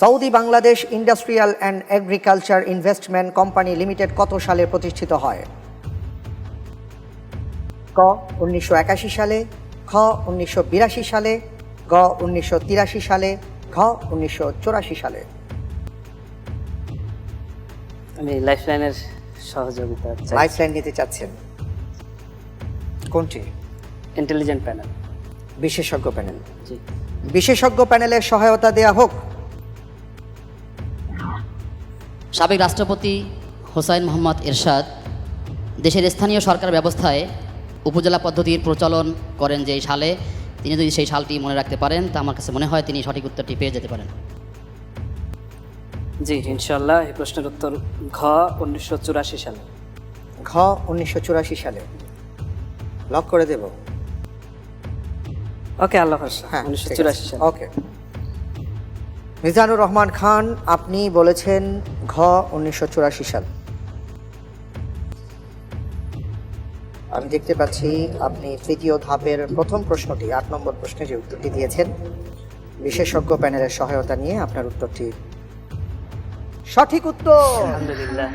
Saudi Bangladesh industrial and agriculture investment company limited কত সালে প্রতিষ্ঠিত হয়? ক উনিশশো একাশি সালে খ উনিশশো বিরাশি সালে গ উনিশশো তিরাশি সালে ঘ উনিশশো চুরাশি সালে। আমি লাইফ লাইনের সহযোগিতা চাই। লাইফ লাইন নিতে চাচ্ছেন? কোনটি? Intelligent panel. বিশেষজ্ঞ প্যানেল। জি। বিশেষজ্ঞ প্যানেলের সহায়তা দেয়া হোক? সাবেক রাষ্ট্রপতি হোসাইন মোহাম্মদ এরশাদ দেশের স্থানীয় সরকার ব্যবস্থায় উপজেলা পদ্ধতির প্রচলন করেন যে সালে। তিনি যদি সেই সালটি মনে রাখতে পারেন তা আমার কাছে মনে হয় তিনি সঠিক উত্তরটি পেয়ে যেতে পারেন। জি ইনশাল্লাহ এই প্রশ্নের উত্তর ঘ উনিশশো চুরাশি সালে। ঘ উনিশশো চুরাশি সালে। লক করে দেব। ওকে আল্লাহ হ্যাঁ উনিশশো চুরাশি সালে। ওকে। মিজানুর রহমান খান, আপনি বলেছেন ঘ উনিশশো চুরাশি সাল। আমি দেখতে পাচ্ছি আপনি তৃতীয় ধাপের প্রথম প্রশ্নটি, আট নম্বর প্রশ্নে যে উত্তরটি দিয়েছেন, বিশেষজ্ঞ প্যানেলের সহায়তা নিয়ে আপনার উত্তরটি। সঠিক উত্তর! আলহামদুলিল্লাহ।